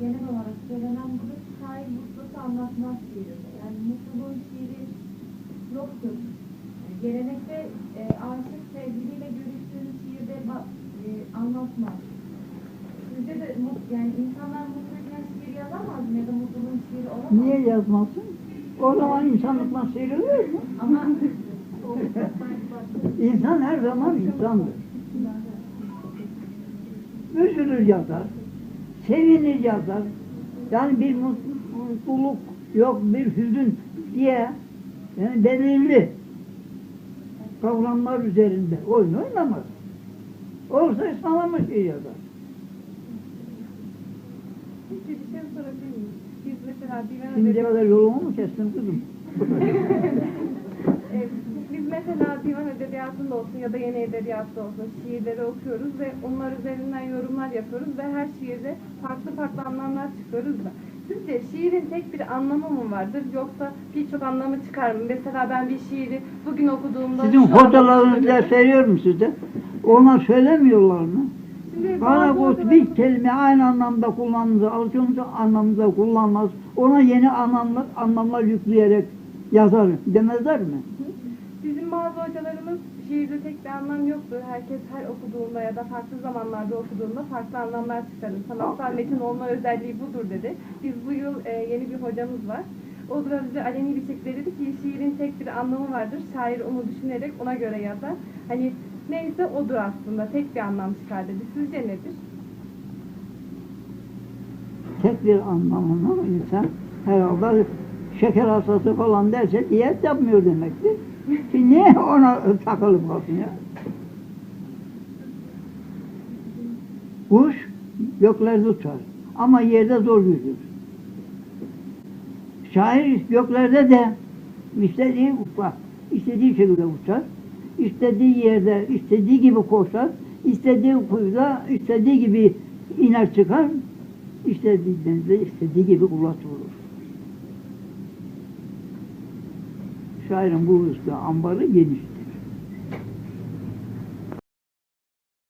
genel olarak söylenen grup şair mutluluğu anlatmaz şiirinde. Yani mutluluğun şiiri yoktur. Yani gelenekte e, aşık sevgiliyle görüştüğünü şiirde e, anlatmaz. Sizce de mut- yani insanlar mutluyken şiir yazamaz mı ya da mutluluğun şiiri olamaz mı? Niye yazmasın? O zaman insanlıktan sıyrılıyor mu? Ama İnsan her zaman insandır. Üzülür yazar, sevinir yazar. Yani bir mut- mutluluk yok, bir hüzün diye yani belirli kavramlar üzerinde oyun oynamaz. Olsa sağlama şey yazar. Peki bir şey sorabilir miyim? Biz mesela divan Şimdiye kadar yolumu mu kestim kızım? e, biz mesela divan edebiyatında olsun ya da yeni edebiyatta olsun şiirleri okuyoruz ve onlar üzerinden yorumlar yapıyoruz ve her şiirde farklı farklı anlamlar çıkıyoruz da. Sizce şiirin tek bir anlamı mı vardır yoksa birçok anlamı çıkar mı? Mesela ben bir şiiri bugün okuduğumda Sizin hocalarınız ders veriyor mu size? Ona söylemiyorlar mı? Kurt hocalarımız- bir kelime aynı anlamda kullanılır, alışılmış anlamda kullanmaz. Ona yeni anlamlar, anlamlar yükleyerek yazar demezler mi? Bizim bazı hocalarımız şiirde tek bir anlam yoktur. Herkes her okuduğunda ya da farklı zamanlarda okuduğunda farklı anlamlar çıkarır. Sanatsal metin olma özelliği budur dedi. Biz bu yıl e, yeni bir hocamız var. O da bize aleni bir şekilde dedi ki şiirin tek bir anlamı vardır. Şair onu düşünerek ona göre yazar. Hani neyse odur aslında. Tek bir anlam çıkar dedi. Sizce nedir? Tek bir anlamına insan herhalde şeker hastası falan derse diyet yapmıyor demektir. Niye ona takılıp kalsın ya? Kuş göklerde uçar ama yerde zor yüzür. Şair göklerde de istediği bak, istediği şekilde uçar, istediği yerde istediği gibi koşar, istediği kuyuda istediği gibi iner çıkar, istediği denizde istediği gibi kulaç Şairin bu rızkı ambarı geniştir.